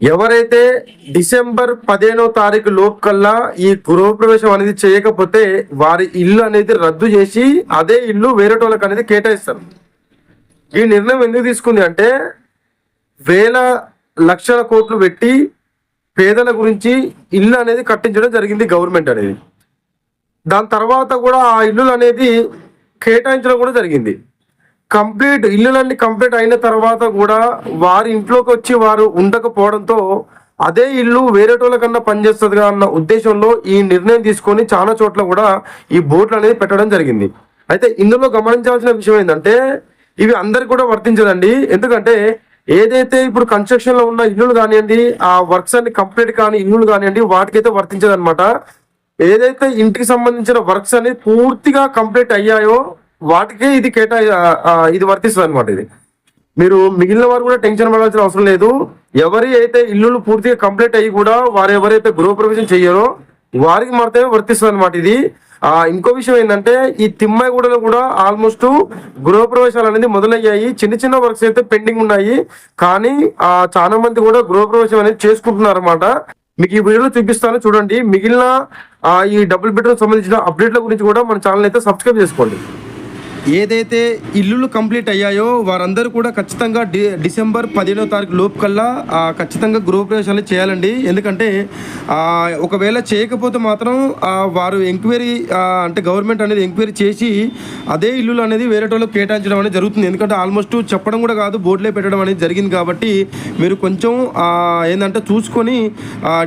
ఎవరైతే డిసెంబర్ పదిహేనో తారీఖు లోపు కల్లా ఈ గృహప్రవేశం అనేది చేయకపోతే వారి ఇల్లు అనేది రద్దు చేసి అదే ఇల్లు వేరే వాళ్ళకి అనేది కేటాయిస్తారు. ఈ నిర్ణయం ఎందుకు తీసుకుంది అంటే వేల లక్షల కోట్లు పెట్టి పేదల గురించి ఇల్లు అనేది కట్టించడం జరిగింది గవర్నమెంట్ అనేది. దాని తర్వాత కూడా ఆ ఇల్లులు అనేది కేటాయించడం కూడా జరిగింది. కంప్లీట్ ఇల్లులన్నీ కంప్లీట్ అయిన తర్వాత కూడా వారి ఇంట్లోకి వచ్చి వారు ఉండకపోవడంతో అదే ఇల్లు వేరే కన్నా పనిచేస్తుందిగా అన్న ఉద్దేశంలో ఈ నిర్ణయం తీసుకొని చాలా చోట్ల కూడా ఈ బోట్లు అనేది పెట్టడం జరిగింది. అయితే ఇందులో గమనించాల్సిన విషయం ఏంటంటే ఇవి అందరికి కూడా వర్తించదండి. ఎందుకంటే ఏదైతే ఇప్పుడు కన్స్ట్రక్షన్లో ఉన్న ఇల్లులు కానివ్వండి ఆ వర్క్స్ అన్ని కంప్లీట్ కాని ఇల్లులు కానివ్వండి వాటికైతే వర్తించదనమాట ఏదైతే ఇంటికి సంబంధించిన వర్క్స్ అనేది పూర్తిగా కంప్లీట్ అయ్యాయో వాటికే ఇది కేటా ఇది వర్తిస్తుంది అనమాట ఇది. మీరు మిగిలిన వారు కూడా టెన్షన్ పడాల్సిన అవసరం లేదు. ఎవరి అయితే ఇల్లులు పూర్తిగా కంప్లీట్ అయ్యి కూడా వారు ఎవరైతే గృహప్రవేశం చెయ్యరో వారికి మాత్రమే వర్తిస్తుంది అనమాట ఇది. ఆ ఇంకో విషయం ఏంటంటే ఈ తిమ్మాయిగూడలో కూడా ఆల్మోస్ట్ గృహప్రవేశాలు అనేది మొదలయ్యాయి. చిన్న చిన్న వర్క్స్ అయితే పెండింగ్ ఉన్నాయి. కానీ ఆ చాలా మంది కూడా గృహప్రవేశం అనేది చేసుకుంటున్నారు అనమాట మీకు ఈ వీడియోలో చూపిస్తాను చూడండి. మిగిలిన ఈ డబుల్ బెడ్రూమ్ సంబంధించిన అప్డేట్ల గురించి కూడా మన ఛానల్ అయితే సబ్స్క్రైబ్ చేసుకోండి. ఏదైతే ఇల్లులు కంప్లీట్ అయ్యాయో వారందరూ కూడా ఖచ్చితంగా డి డిసెంబర్ పదిహేనో తారీఖు లోపు కల్లా ఖచ్చితంగా గృహప్రవేశాలు చేయాలండి. ఎందుకంటే ఒకవేళ చేయకపోతే మాత్రం వారు ఎంక్వైరీ అంటే గవర్నమెంట్ అనేది ఎంక్వైరీ చేసి అదే ఇల్లులు అనేది వేరే వాళ్ళకి కేటాయించడం అనేది జరుగుతుంది. ఎందుకంటే ఆల్మోస్ట్ చెప్పడం కూడా కాదు బోర్డులే పెట్టడం అనేది జరిగింది కాబట్టి మీరు కొంచెం ఏంటంటే చూసుకొని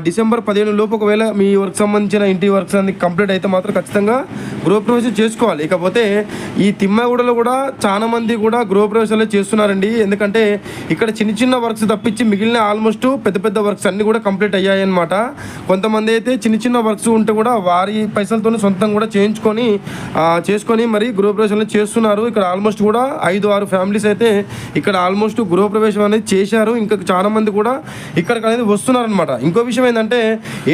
డిసెంబర్ పదిహేను లోపు ఒకవేళ మీ వర్క్ సంబంధించిన ఇంటి వర్క్స్ అనేది కంప్లీట్ అయితే మాత్రం ఖచ్చితంగా గృహప్రవేశం చేసుకోవాలి. ఇకపోతే ఈ తిమ్మగూడలో కూడా చాలా మంది కూడా గృహప్రవేశాలు చేస్తున్నారండి. ఎందుకంటే ఇక్కడ చిన్న చిన్న వర్క్స్ తప్పించి మిగిలిన ఆల్మోస్ట్ పెద్ద పెద్ద వర్క్స్ అన్ని కూడా కంప్లీట్ అయ్యాయి అనమాట కొంతమంది అయితే చిన్న చిన్న వర్క్స్ ఉంటే కూడా వారి పైసలతో సొంతం కూడా చేయించుకొని చేసుకొని మరి గృహప్రవేశాలు చేస్తున్నారు. ఇక్కడ ఆల్మోస్ట్ కూడా ఐదు ఆరు ఫ్యామిలీస్ అయితే ఇక్కడ ఆల్మోస్ట్ గృహప్రవేశం అనేది చేశారు. ఇంకా చాలా మంది కూడా ఇక్కడికి అనేది వస్తున్నారనమాట ఇంకో విషయం ఏంటంటే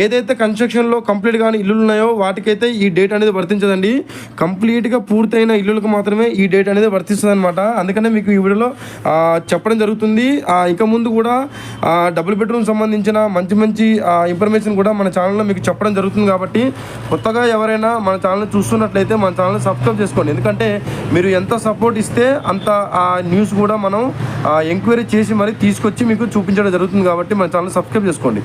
ఏదైతే కన్స్ట్రక్షన్లో కంప్లీట్ కానీ ఇల్లులు ఉన్నాయో వాటికైతే ఈ డేట్ అనేది వర్తించదండి. కంప్లీట్గా పూర్తయిన ఇల్లులకు మాత్రమే ఈ డేట్ అనేది వర్తిస్తుంది అనమాట అందుకనే మీకు ఈ వీడియోలో చెప్పడం జరుగుతుంది. ఆ, ఇక ముందు కూడా డబుల్ బెడ్రూమ్ సంబంధించిన మంచి మంచి ఇన్ఫర్మేషన్ కూడా మన ఛానల్లో మీకు చెప్పడం జరుగుతుంది కాబట్టి కొత్తగా ఎవరైనా మన ఛానల్ చూస్తున్నట్లయితే మన ఛానల్ సబ్స్క్రైబ్ చేసుకోండి. ఎందుకంటే మీరు ఎంత సపోర్ట్ ఇస్తే అంత ఆ న్యూస్ కూడా మనం ఎంక్వైరీ చేసి మరి తీసుకొచ్చి మీకు చూపించడం జరుగుతుంది కాబట్టి మన ఛానల్ సబ్స్క్రైబ్ చేసుకోండి.